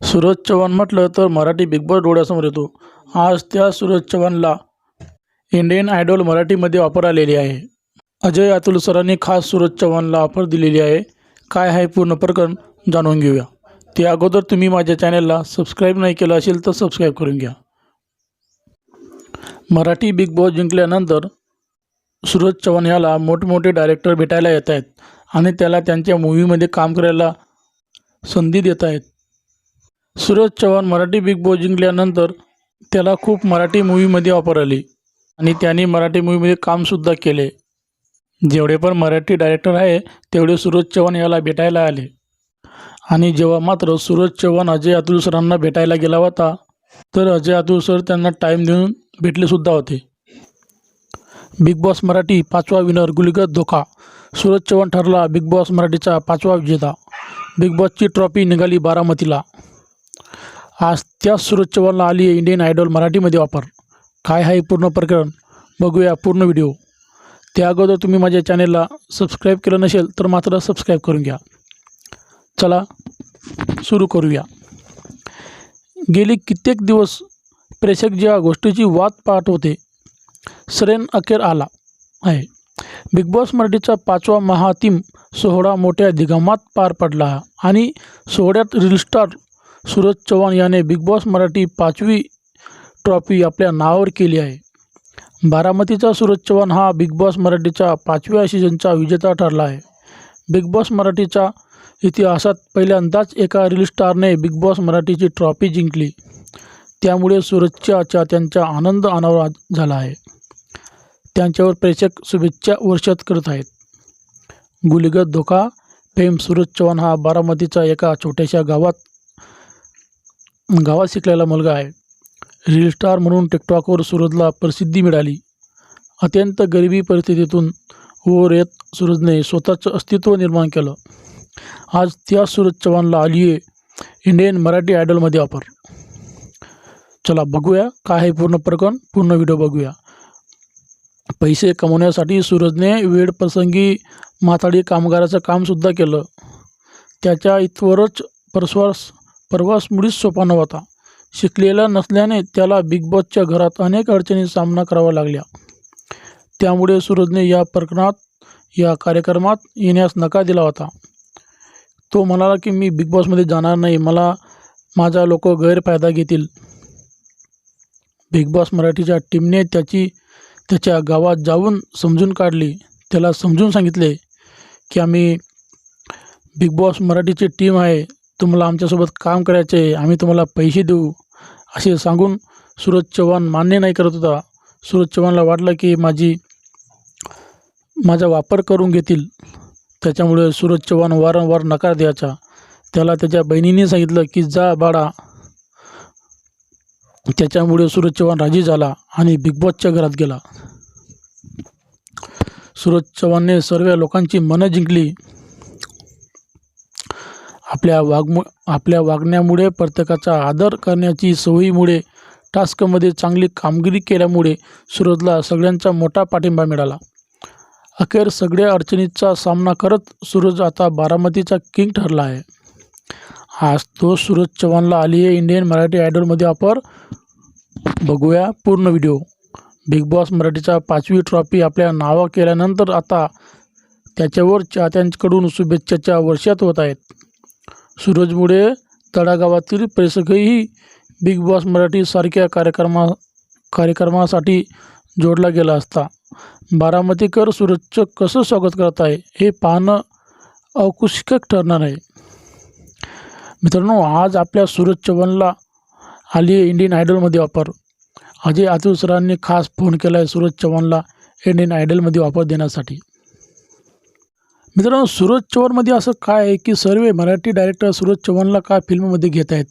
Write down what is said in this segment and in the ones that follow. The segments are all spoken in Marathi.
सूरज चव्हाण म्हटलं तर मराठी बिग बॉस डोळ्यासमोर येतो. आज त्या सूरज चव्हाणला इंडियन आयडॉल मराठीमध्ये ऑफर आलेली आहे. अजय अतुल सरांनी खास सूरज चव्हाणला ऑफर दिलेली आहे. काय आहे पूर्ण प्रकरण जाणून घेऊया. ते अगोदर तुम्ही माझ्या चॅनलला सबस्क्राईब नाही केलं असेल तर सबस्क्राईब करून घ्या. मराठी बिग बॉस जिंकल्यानंतर सूरज चव्हाण ह्याला मोठमोठे डायरेक्टर भेटायला येत आहेत आणि त्याला त्यांच्या मूव्हीमध्ये काम करायला संधी देत आहेत. सूरज चव्हाण मराठी बिग बॉस जिंकल्यानंतर त्याला खूप मराठी मूव्हीमध्ये ऑफर आली. आणि त्याने मराठी मूव्हीमध्ये कामसुद्धा केले. जेवढे पण मराठी डायरेक्टर आहे तेवढे सूरज चव्हाण याला भेटायला आले. आणि जेव्हा मात्र सूरज चव्हाण अजय अतुल सरांना भेटायला गेला होता तर अजय अतुल सर त्यांना टाईम देऊन भेटलेसुद्धा होते. बिग बॉस मराठी पाचवा विनर गुलगत धोका. सूरज चव्हाण ठरला बिग बॉस मराठीचा पाचवा विजेता. बिग बॉसची ट्रॉफी निघाली बारामतीला. आज त्याच सूरज चव्हाणला आली आहे इंडियन आयडॉल मराठीमध्ये वापर. काय आहे पूर्ण प्रकरण? बघूया पूर्ण व्हिडिओ त्या अगोदर तुम्ही माझ्या चॅनेलला सबस्क्राईब केलं नसेल तर मात्र सबस्क्राईब करून घ्या. चला सुरू करूया. गेली कित्येक दिवस प्रेक्षक ज्या गोष्टीची वाद पाहत होते सरेन अखेर आला आहे. बिग बॉस मराठीचा पाचवा महातीम सोहळा मोठ्या दिगमात पार पडला आणि सोहळ्यात रील स्टार सूरज चव्हाण याने बिग बॉस मराठी पाचवी ट्रॉफी आपल्या नावावर केली आहे. बारामतीचा सूरज चव्हाण हा बिग बॉस मराठीच्या पाचव्या सीझनचा विजेता ठरला आहे. बिग बॉस मराठीच्या इतिहासात पहिल्यांदाच एका रिल स्टारने बिग बॉस मराठीची ट्रॉफी जिंकली. त्यामुळे सूरजच्या चाहत्यांचा आनंद अनावरा झाला आहे. त्यांच्यावर प्रेक्षक शुभेच्छा वर्षात करत आहेत. गुलिगत धोका फेम सूरज चव्हाण हा बारामतीचा एका छोट्याशा गावात गावात शिकलेला मुलगा आहे. रील स्टार म्हणून टिकटॉकवर सूरजला प्रसिद्धी मिळाली. अत्यंत गरिबी परिस्थितीतून वर येत सूरजने स्वतःचं अस्तित्व निर्माण केलं. आज त्या सूरज चव्हाणला आली आहे इंडियन मराठी आयडलमध्ये ऑफर चला बघूया काय आहे पूर्ण प्रकरण. पूर्ण व्हिडिओ बघूया. पैसे कमवण्यासाठी सूरजने वेळप्रसंगी माथाडी कामगाराचं कामसुद्धा केलं. त्याच्या इथवरच परस्वास प्रवास मुळीच सोपा नव्हता. शिकलेला नसल्याने त्याला बिग बॉसच्या घरात अनेक अडचणी सामना करावा लागल्या. त्यामुळे सूरजने या प्रकरणात या कार्यक्रमात येण्यास नकार दिला होता. तो म्हणाला की मी बिग बॉसमध्ये जाणार नाही. मला माझा लोक गैरफायदा घेतील. बिग बॉस मराठीच्या टीमने त्याची त्याच्या गावात जाऊन समजून काढली. त्याला समजून सांगितले की आम्ही बिग बॉस मराठीची टीम आहे. तुम्हाला आमच्यासोबत काम करायचे आहे आम्ही तुम्हाला पैसे देऊ. असे सांगून सूरज चव्हाण मान्य नाही करत होता. सूरज चव्हाणला वाटलं की माझी माझा वापर करून घेतील. त्याच्यामुळे सूरज चव्हाण वारंवार नकार द्यायचा. त्याला त्याच्या बहिणीने सांगितलं की जा बाळा. त्याच्यामुळे सूरज चव्हाण राजी झाला आणि बिग बॉसच्या घरात गेला. सूरज चव्हाणने सर्व लोकांची मनं जिंकली. आपल्या वागमु आपल्या वागण्यामुळे प्रत्येकाचा आदर करण्याची सवयीमुळे टास्कमध्ये चांगली कामगिरी केल्यामुळे सूरजला सगळ्यांचा मोठा पाठिंबा मिळाला. अखेर सगळ्या अडचणीचा सामना करत सूरज आता बारामतीचा किंग ठरला आहे. आज तो सूरज चव्हाणला आली आहे इंडियन मराठी आयडॉलमध्ये ऑफर बघूया पूर्ण व्हिडिओ. बिग बॉस मराठीचा पाचवी ट्रॉफी आपल्या नावा केल्यानंतर आता त्याच्यावर चाहत्यांकडून शुभेच्छाच्या वर्षात होत आहेत. सूरजमुळे तळागावातील प्रेक्षकही बिग बॉस मराठीसारख्या कार्यक्रमा कार्यक्रमासाठी जोडला गेला असता. बारामतीकर सूरजचं कसं स्वागत करत आहे हे पाहणं अवकुशक ठरणार आहे. मित्रांनो आज आपल्या सूरज चव्हाणला आली आहे इंडियन आयडलमध्ये वापर. अजय अतुल सरांनी खास फोन केला आहे सूरज चव्हाणला इंडियन आयडलमध्ये वापर देण्यासाठी. मित्रांनो सूरज चव्हाणमध्ये असं काय आहे की सर्व मराठी डायरेक्टर सूरज चव्हाणला का फिल्ममध्ये घेत आहेत?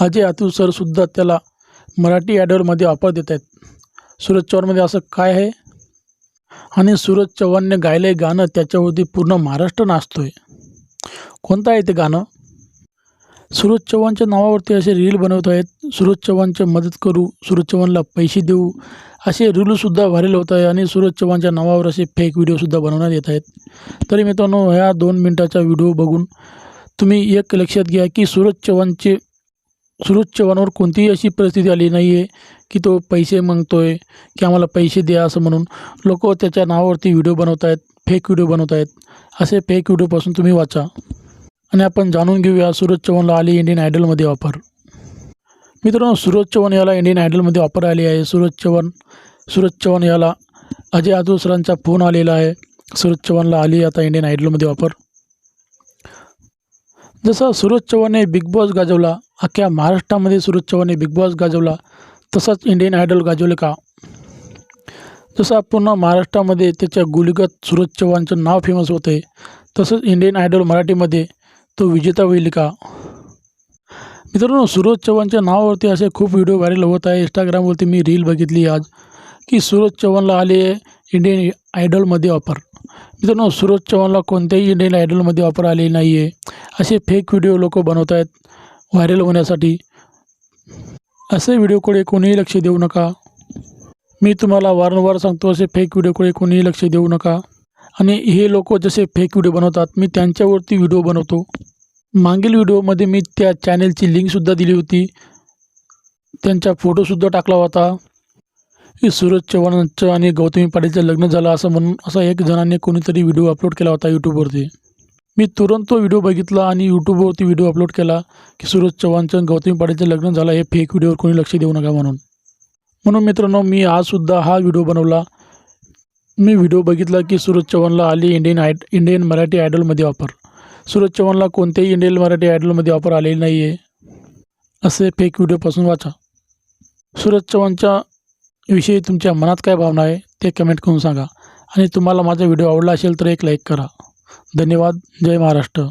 अजय अतुल सरसुद्धा त्याला मराठी ॲडवरमध्ये ऑफर देत आहेत. सूरज चव्हाणमध्ये असं काय आहे? आणि सूरज चव्हाणने गायले गाणं त्याच्यावरती पूर्ण महाराष्ट्र नाचतोय. कोणतं आहे ते गाणं? सूरज चव्हाणच्या नावावरती असे रील बनवत आहेत. सूरज चव्हाणचे मदत करू सूरज चव्हाणला पैसे देऊ असे रीलसुद्धा व्हायरल होत आहे आणि सूरज चव्हाणच्या नावावर असे फेक व्हिडिओसुद्धा बनवण्यात येत आहेत. तरी मित्रांनो ह्या दोन मिनटाचा व्हिडिओ बघून तुम्ही एक लक्षात घ्या की सूरज चव्हाणचे सुरज चव्हाणवर कोणतीही अशी परिस्थिती आली नाही आहे की तो पैसे मागतोय की आम्हाला पैसे द्या असं म्हणून. लोक त्याच्या नावावरती व्हिडिओ बनवत आहेत फेक व्हिडिओ बनवत आहेत. असे फेक व्हिडिओपासून तुम्ही वाचा. आणि आपण जाणून घेऊया सूरज चव्हाणला आली इंडियन आयडलमध्ये ऑफर मित्रांनो सूरज चव्हाण याला इंडियन आयडलमध्ये ऑफर आली आहे. सूरज चव्हाण सूरज चव्हाण याला अजय आदू सरांचा फोन आलेला आहे. सूरज चव्हाणला आली आता इंडियन आयडलमध्ये ऑफर जसा सूरज चव्हाणने बिग बॉस गाजवला अख्ख्या महाराष्ट्रामध्ये सूरज चव्हाणने बिग बॉस गाजवला तसाच इंडियन आयडल गाजवले का? जसं पूर्ण महाराष्ट्रामध्ये त्याच्या गुलीगत सूरज चव्हाणचं नाव फेमस होते तसंच इंडियन आयडल मराठीमध्ये तो विजेता होईल का? मित्रांनो सूरज चव्हाणच्या नावावरती असे खूप व्हिडिओ व्हायरल होत आहे. इंस्टाग्रामवरती मी रील बघितली आज की सूरज चव्हाणला आले इंडियन आयडलमध्ये ऑफर मित्रांनो सूरज चव्हाणला कोणत्याही इंडियन आयडलमध्ये ऑफर आले नाही आहे असे फेक व्हिडिओ लोक बनवत आहेत व्हायरल होण्यासाठी. असे व्हिडिओकडे कोणीही लक्ष देऊ नका. मी तुम्हाला वारंवार सांगतो असे फेक व्हिडिओकडे कोणीही लक्ष देऊ नका. आणि हे लोक जसे फेक व्हिडिओ बनवतात मी त्यांच्यावरती व्हिडिओ बनवतो. मागील व्हिडिओमध्ये मी त्या चॅनेलची लिंकसुद्धा दिली होती. त्यांचा फोटोसुद्धा टाकला होता. सूरज चव्हाणांचं आणि गौतमी पाटीलचं लग्न झालं असं म्हणून असा एक जणांनी कोणीतरी व्हिडिओ अपलोड केला होता यूट्यूबवरती मी तुरंत तो व्हिडिओ बघितला आणि यूट्यूबवरती व्हिडिओ अपलोड केला की सूरज चव्हाणचं आणि गौतमी पाटीलचं लग्न झालं हे फेक व्हिडिओवर कोणी लक्ष देऊ नका म्हणून. म्हणून मित्रांनो मी आजसुद्धा हा व्हिडिओ बनवला. मी व्हिडिओ बघितला की सूरज चव्हाणला आली इंडियन आय इंडियन मराठी आयडलमध्ये ऑफर सूरज चव्हाणला कोणत्याही इंडियन मराठी आयडलमध्ये ऑफर आलेली नाही आहे असे फेक व्हिडिओपासून वाचा. सूरज चव्हाणच्या विषयी तुमच्या मनात काय भावना आहे ते कमेंट करून सांगा. आणि तुम्हाला माझा व्हिडिओ आवडला असेल तर एक लाईक करा. धन्यवाद. जय महाराष्ट्र.